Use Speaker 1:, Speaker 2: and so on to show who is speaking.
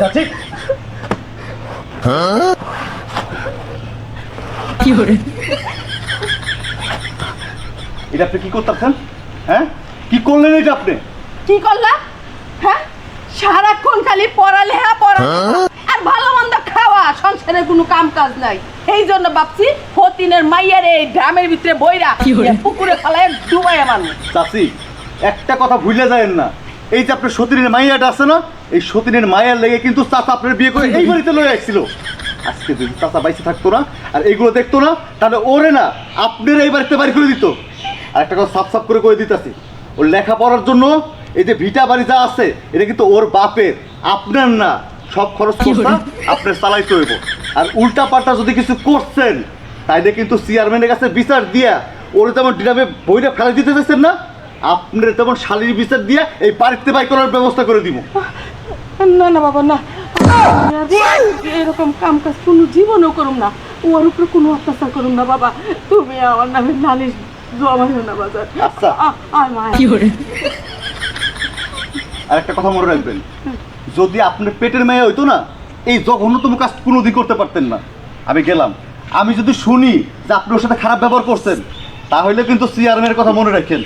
Speaker 1: চাচি। এটা আপনি কি করতেছেন? হ্যাঁ? কি করলেন এটা আপনি?
Speaker 2: কি করলা? হ্যাঁ? সারাক্ষণ খালি পড়ালেখা পড়া আর ভালো মন্দ খাওয়া সংসারের কোনো কাম কাজ নাই। এই জন্য ভাবছি ফতিনের মাইয়ার এই ড্রামের ভিতরে বইরা পুকুরে ফেলায় ডুবাই
Speaker 1: চাচি একটা কথা ভুলে যায়েন না। এই যে আপনার সতীনের মাইয়াটা আছে না এই সতীনের মায়ের লেগে কিন্তু চাচা আপনার বিয়ে করে এই বাড়িতে লয়ে আসছিল। আজকে যদি চাচা বাইসে থাকতো না আর এইগুলো দেখতো না তাহলে ওরে না আপনার এই বাড়িতে বাড়ি করে দিত। আর একটা কথা সাফ সাফ করে করে দিতেছি ওর লেখাপড়ার জন্য এই যে ভিটা বাড়ি যা আছে এটা কিন্তু ওর বাপের আপনার না সব খরচ খরচা আপনার চালাইতে হইব। আর উল্টা পাল্টা যদি কিছু করছেন তাইলে কিন্তু চেয়ারম্যানের কাছে বিচার দিয়া ওরে তেমন ডিনামে বইটা ফেলে দিতে চাইছেন না আপনার তেমন শালীর বিচার দিয়ে এই বাড়িতে বাই করার ব্যবস্থা করে দিব।
Speaker 2: না না বাবা না। এরকম কাম কাজ কোনো জীবনও করুম না। ওর উপরে কোনো অত্যাচার করুম না বাবা। তুমি আমার নামে নালিশ জমাইও না বাজার।
Speaker 1: আচ্ছা। আর একটা কথা মনে রাখবেন। যদি আপনার পেটের মেয়ে হইতো না এই জঘন্যতম কাজ কোনোদিন করতে পারতেন না। আমি গেলাম। আমি যদি শুনি যে আপনি ওর সাথে খারাপ ব্যবহার করছেন তাহলে কিন্তু চেয়ারম্যানের কথা মনে রাখেন।